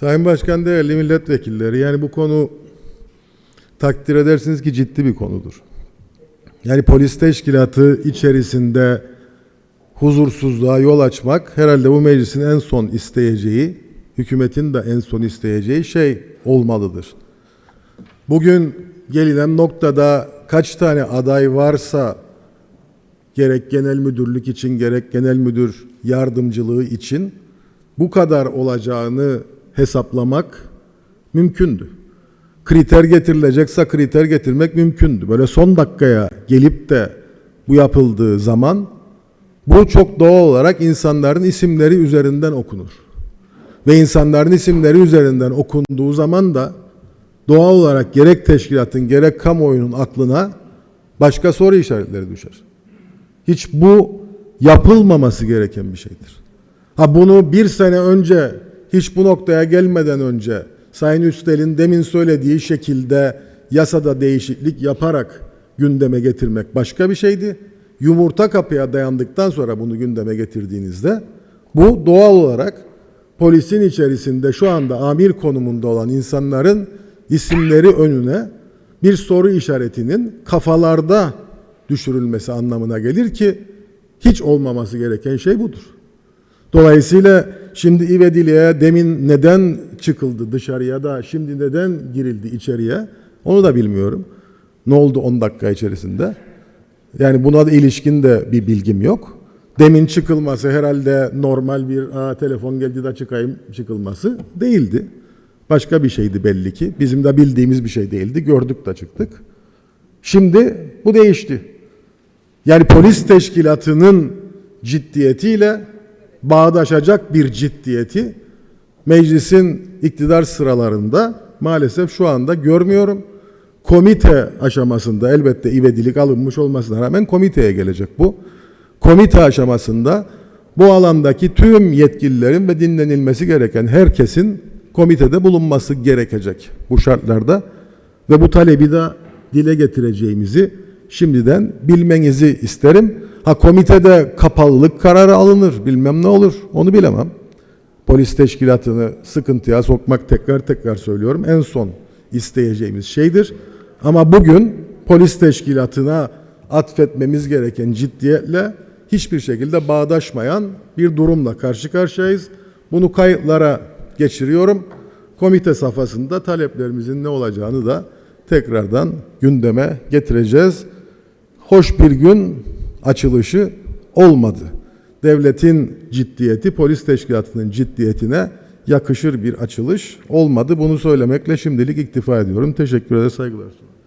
Sayın Başkan, değerli milletvekilleri, yani bu konu takdir edersiniz ki ciddi bir konudur. Yani polis teşkilatı içerisinde huzursuzluğa yol açmak herhalde bu meclisin en son isteyeceği, hükümetin de en son isteyeceği şey olmalıdır. Bugün gelinen noktada kaç tane aday varsa gerek genel müdürlük için gerek genel müdür yardımcılığı için bu kadar olacağını hesaplamak mümkündü. Kriter getirilecekse kriter getirmek mümkündü. Böyle son dakikaya gelip de bu yapıldığı zaman bu çok doğal olarak insanların isimleri üzerinden okunur. Ve insanların isimleri üzerinden okunduğu zaman da doğal olarak gerek teşkilatın gerek kamuoyunun aklına başka soru işaretleri düşer. Hiç bu yapılmaması gereken bir şeydir. Ha bunu bir sene önce hiç bu noktaya gelmeden önce Sayın Üstel'in demin söylediği şekilde yasada değişiklik yaparak gündeme getirmek başka bir şeydi. Yumurta kapıya dayandıktan sonra bunu gündeme getirdiğinizde bu doğal olarak polisin içerisinde şu anda amir konumunda olan insanların isimleri önüne bir soru işaretinin kafalarda düşürülmesi anlamına gelir ki hiç olmaması gereken şey budur. Dolayısıyla şimdi İvedili'ye demin neden çıkıldı dışarıya da şimdi neden girildi içeriye onu da bilmiyorum. Ne oldu 10 dakika içerisinde? Yani buna da ilişkin de bir bilgim yok. Demin çıkılması herhalde normal bir Aa, telefon geldi de çıkayım çıkılması değildi. Başka bir şeydi belli ki. Bizim de bildiğimiz bir şey değildi. Gördük de çıktık. Şimdi bu değişti. Yani polis teşkilatının ciddiyetiyle bağdaşacak bir ciddiyeti meclisin iktidar sıralarında maalesef şu anda görmüyorum. Komite aşamasında elbette ivedilik alınmış olmasına rağmen komiteye gelecek bu. Komite aşamasında bu alandaki tüm yetkililerin ve dinlenilmesi gereken herkesin komitede bulunması gerekecek bu şartlarda ve bu talebi de dile getireceğimizi şimdiden bilmenizi isterim. Ha komitede kapalılık kararı alınır bilmem ne olur onu bilemem. Polis teşkilatını sıkıntıya sokmak tekrar tekrar söylüyorum en son isteyeceğimiz şeydir. Ama bugün polis teşkilatına atfetmemiz gereken ciddiyetle hiçbir şekilde bağdaşmayan bir durumla karşı karşıyayız. Bunu kayıtlara geçiriyorum. Komite safhasında taleplerimizin ne olacağını da tekrardan gündeme getireceğiz. Hoş bir gün açılışı olmadı. Devletin ciddiyeti, polis teşkilatının ciddiyetine yakışır bir açılış olmadı. Bunu söylemekle şimdilik iktifa ediyorum. Teşekkür ederim, saygılar sunuyorum.